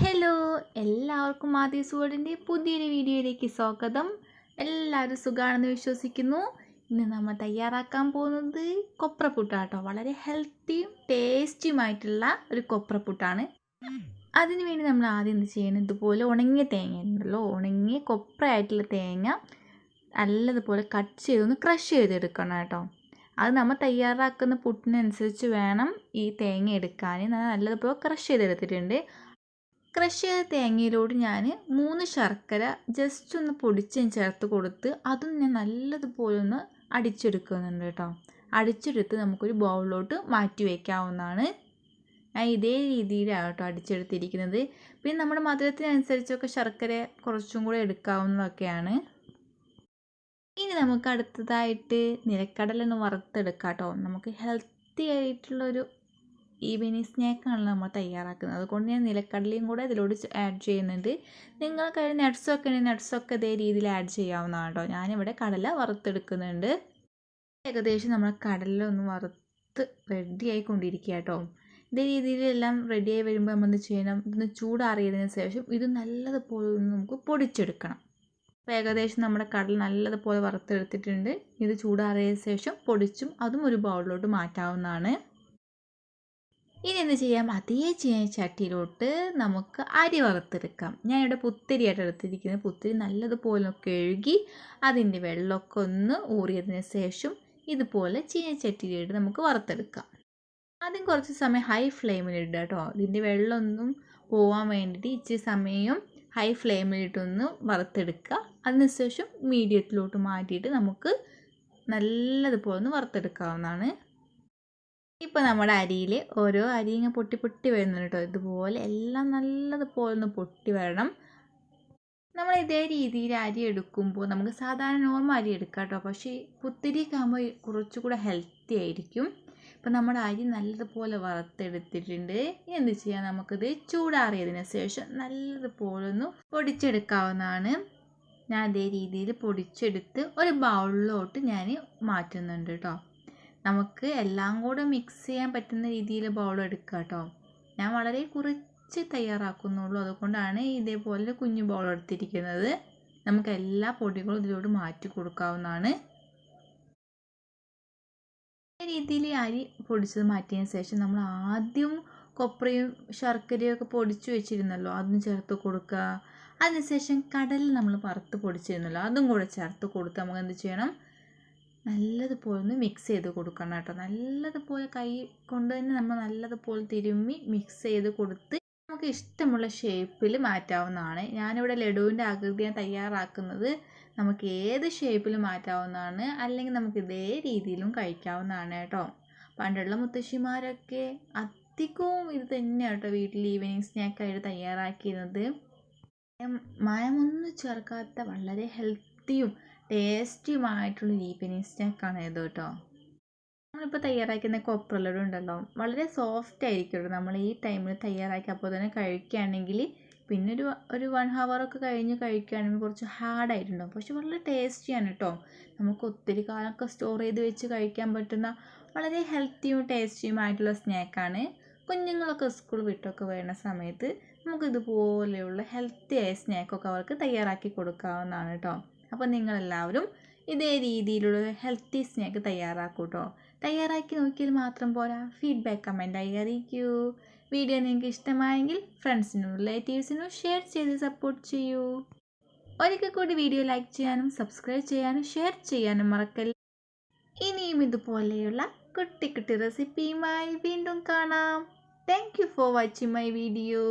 Hello എല്ലാവർക്കും ആദ്യ സുവേഡിന്റെ പുതിയൊരു വീഡിയോയിലേക്ക് സ്വാഗതം. എല്ലാവരും സുഖമാണെന്ന് വിശ്വസിക്കുന്നു. ഇന്ന് നമ്മൾ തയ്യാറാക്കാൻ പോകുന്നത് കൊപ്രപ്പുട്ടാട്ടോ. വളരെ ഹെൽത്തിയും ടേസ്റ്റിയുമായിട്ടുള്ള ഒരു കൊപ്രപ്പുട്ടാണ്. അതിന് വേണ്ടി നമ്മൾ ആദ്യം എന്ത് ചെയ്യണം? ഇതുപോലെ ഉണങ്ങിയ തേങ്ങ ഉണ്ടല്ലോ. ഉണങ്ങിയ കൊപ്രയായിട്ടുള്ള തേങ്ങ നല്ലതുപോലെ കട്ട് ചെയ്തൊന്ന് ക്രഷ് ചെയ്തെടുക്കണം കേട്ടോ. അത് നമ്മൾ തയ്യാറാക്കുന്ന പുട്ടിനനുസരിച്ച് വേണം ഈ തേങ്ങ എടുക്കാൻ നല്ലതുപോലെ ക്രഷ് ചെയ്തെടുത്തിട്ടുണ്ട്. ക്രഷ് ചെയ്ത തേങ്ങയിലോട് ഞാൻ മൂന്ന് ശർക്കര ജസ്റ്റ് ഒന്ന് പൊടിച്ച് ചേർത്ത് കൊടുത്ത് അതും ഞാൻ നല്ലതുപോലെ ഒന്ന് അടിച്ചെടുക്കുന്നുണ്ട് കേട്ടോ. അടിച്ചെടുത്ത് നമുക്കൊരു ബൗളിലോട്ട് മാറ്റി വയ്ക്കാവുന്നതാണ് ഞാൻ ഇതേ രീതിയിലാണ് കേട്ടോ അടിച്ചെടുത്തിരിക്കുന്നത്. പിന്നെ നമ്മുടെ മധുരത്തിനനുസരിച്ചൊക്കെ ശർക്കര കുറച്ചും കൂടെ എടുക്കാവുന്നതൊക്കെയാണ്. ഇനി നമുക്ക് അടുത്തതായിട്ട് നിലക്കടലൊന്ന് വറുത്തെടുക്കാം കേട്ടോ. നമുക്ക് ഹെൽത്തി ആയിട്ടുള്ളൊരു ഈവനിങ് സ്നാക്കാണ് നമ്മൾ തയ്യാറാക്കുന്നത്. അതുകൊണ്ട് ഞാൻ നിലക്കടലയും കൂടെ ഇതിലോട് ആഡ് ചെയ്യുന്നുണ്ട്. നിങ്ങൾക്ക് നട്ട്സൊക്കെ നട്ട്സൊക്കെ ഇതേ രീതിയിൽ ആഡ് ചെയ്യാവുന്നതാണ് കേട്ടോ ഞാനിവിടെ കടല വറുത്തെടുക്കുന്നുണ്ട്. ഏകദേശം നമ്മൾ കടല ഒന്ന് വറുത്ത് റെഡി ആയിക്കൊണ്ടിരിക്കുക കേട്ടോ ഇതേ രീതിയിലെല്ലാം റെഡിയായി വരുമ്പോൾ നമ്മൾ ചെയ്യണം? ഇതൊന്ന് ചൂടാറിയതിന് ശേഷം ഇത് നല്ലതുപോലെ നമുക്ക് പൊടിച്ചെടുക്കണം. അപ്പോൾ ഏകദേശം നമ്മുടെ കടൽ നല്ലതുപോലെ വറുത്തെടുത്തിട്ടുണ്ട്. ഇത് ചൂടാറിയ ശേഷം പൊടിച്ചും അതും ഒരു ബൗളിലോട്ട് മാറ്റാവുന്നതാണ്. ഇനി എന്ത് ചെയ്യാം? അതേ ചട്ടിയിലോട്ട് നമുക്ക് അരി വറുത്തെടുക്കാം. ഞാൻ ഇവിടെ പുത്തിരിയായിട്ട് എടുത്തിരിക്കുന്നത്. പുത്തിരി നല്ലതുപോലെ കഴുകി അതിന്റെ വെള്ളമൊക്കെ ഒന്ന് ഊറിയതിന് ശേഷം ഇതുപോലെ ചീനച്ചട്ടിയിലിട്ട് നമുക്ക് വറുത്തെടുക്കാം. ആദ്യം കുറച്ച് സമയം ഹൈ ഫ്ലെയിമിലിടുക കേട്ടോ. ഇതിന്റെ വെള്ളമൊന്നും പോകാൻ വേണ്ടിയിട്ട് ഇച്ചിരി സമയം ഹൈ ഫ്ലെയിമിലിട്ടൊന്ന് വറുത്തെടുക്കുക. അതിനുശേഷം മീഡിയത്തിലോട്ട് മാറ്റിയിട്ട് നമുക്ക് നല്ലതുപോലെ ഒന്ന് വറുത്തെടുക്കാവുന്നതാണ്. ഇപ്പോൾ നമ്മുടെ അരിയിൽ ഓരോ അരി ഇങ്ങനെ പൊട്ടി പൊട്ടി വരുന്നുണ്ട് കേട്ടോ. ഇതുപോലെ എല്ലാം നല്ലതുപോലെ ഒന്ന് പൊട്ടി വരണം. നമ്മൾ ഇതേ രീതിയിൽ അരി എടുക്കുമ്പോൾ നമുക്ക് സാധാരണ നോർമൽ അരി എടുക്കാം കേട്ടോ. പക്ഷേ പുത്തിരിയൊക്കെ ആകുമ്പോൾ കുറച്ചുകൂടെ ഹെൽത്തി ആയിരിക്കും. ഇപ്പം നമ്മുടെ അരി നല്ലതുപോലെ വറുത്തെടുത്തിട്ടുണ്ട്. എന്ത് ചെയ്യാം? നമുക്കിത് ചൂടാറിയതിന് ശേഷം നല്ലതുപോലെ ഒന്ന് പൊടിച്ചെടുക്കാവുന്നതാണ്. ഞാൻ അതേ രീതിയിൽ പൊടിച്ചെടുത്ത് ഒരു ബൗളിലോട്ട് ഞാൻ മാറ്റുന്നുണ്ട് കേട്ടോ. നമുക്ക് എല്ലാം കൂടെ മിക്സ് ചെയ്യാൻ പറ്റുന്ന രീതിയിൽ ബൗൾ എടുക്കുക കേട്ടോ ഞാൻ വളരെ കുറച്ച് തയ്യാറാക്കുന്നുള്ളൂ. അതുകൊണ്ടാണ് ഇതേപോലെ കുഞ്ഞു ബൗൾ എടുത്തിരിക്കുന്നത്. നമുക്ക് എല്ലാ പൊടികളും ഇതിലോട്ട് മാറ്റി കൊടുക്കാവുന്നതാണ്. രീതിയിൽ അരി പൊടിച്ചത് മാറ്റിയതിന് ശേഷം നമ്മൾ ആദ്യം കൊപ്രയും ശർക്കരയും ഒക്കെ പൊടിച്ചു വെച്ചിരുന്നല്ലോ അതും ചേർത്ത് കൊടുക്കുക. അതിനുശേഷം കടൽ നമ്മൾ വറുത്ത് പൊടിച്ചിരുന്നല്ലോ അതും കൂടെ ചേർത്ത് കൊടുത്ത് നമുക്ക് എന്ത് ചെയ്യണം? നല്ലതുപോലെ ഒന്ന് മിക്സ് ചെയ്ത് കൊടുക്കണം കേട്ടോ. നല്ലതുപോലെ കൈ കൊണ്ട് തന്നെ നമ്മൾ നല്ലതുപോലെ തിരുമ്മി മിക്സ് ചെയ്ത് കൊടുത്ത് നമുക്ക് ഇഷ്ടമുള്ള ഷേപ്പിൽ മാറ്റാവുന്നതാണ്. ഞാനിവിടെ ലഡുവിന്റെ ആകൃതിയാണ് തയ്യാറാക്കുന്നത്. നമുക്ക് ഏത് ഷേപ്പിൽ മാറ്റാവുന്നതാണ് അല്ലെങ്കിൽ നമുക്ക് ഇതേ രീതിയിലും കഴിക്കാവുന്നതാണ് കേട്ടോ. പണ്ടുള്ള മുത്തശ്ശിമാരൊക്കെ അധികവും ഇത് തന്നെയാണ് കേട്ടോ വീട്ടിൽ ഈവനിങ് സ്നാക്കായിട്ട് തയ്യാറാക്കിയിരുന്നത്. മായമൊന്നും ചേർക്കാത്ത വളരെ ഹെൽത്തിയും ടേസ്റ്റിയുമായിട്ടുള്ള ഈവനിങ് സ്നാക്കാണ് ഇത് കേട്ടോ. നമ്മളിപ്പോൾ തയ്യാറാക്കുന്ന കൊപ്ര ഉണ്ടല്ലോ വളരെ സോഫ്റ്റ് ആയിരിക്കും നമ്മൾ ഈ ടൈമിൽ തയ്യാറാക്കി അപ്പോൾ തന്നെ കഴിക്കുകയാണെങ്കിൽ പിന്നെ ഒരു ഒരു വൺ ഹവറൊക്കെ കഴിഞ്ഞ് കഴിക്കുകയാണെങ്കിൽ കുറച്ച് ഹാർഡായിട്ടുണ്ടാവും പക്ഷെ വളരെ ടേസ്റ്റിയാണ് കേട്ടോ. നമുക്ക് ഒത്തിരി കാലമൊക്കെ സ്റ്റോർ ചെയ്ത് വെച്ച് കഴിക്കാൻ പറ്റുന്ന വളരെ ഹെൽത്തിയും ടേസ്റ്റിയുമായിട്ടുള്ള സ്നാക്കാണ് കുഞ്ഞുങ്ങളൊക്കെ സ്കൂൾ വിട്ടൊക്കെ വരുന്ന സമയത്ത് നമുക്ക് ഇതുപോലെയുള്ള ഹെൽത്തിയായ സ്നാക്കൊക്കെ അവർക്ക് തയ്യാറാക്കി കൊടുക്കാവുന്നതാണ് കേട്ടോ. അപ്പോൾ നിങ്ങളെല്ലാവരും ഇതേ രീതിയിലുള്ള ഹെൽത്തി സ്നാക്ക് തയ്യാറാക്കൂ കേട്ടോ തയ്യാറാക്കി നോക്കിയാൽ മാത്രം പോരാ. ഫീഡ്ബാക്ക് കമന്റായി അറിയിക്കൂ. വീഡിയോ നിങ്ങൾക്ക് ഇഷ്ടമായെങ്കിൽ ഫ്രണ്ട്സിനും റിലേറ്റീവ്സിനും ഷെയർ ചെയ്ത് സപ്പോർട്ട് ചെയ്യൂ. ഒരിക്കൽ കൂടി വീഡിയോ ലൈക്ക് ചെയ്യാനും സബ്സ്ക്രൈബ് ചെയ്യാനും ഷെയർ ചെയ്യാനും മറക്കല്ല. ഇനിയും ഇതുപോലെയുള്ള കുട്ടി കുട്ടി റെസിപ്പിയുമായി വീണ്ടും കാണാം. Thank you for watching my video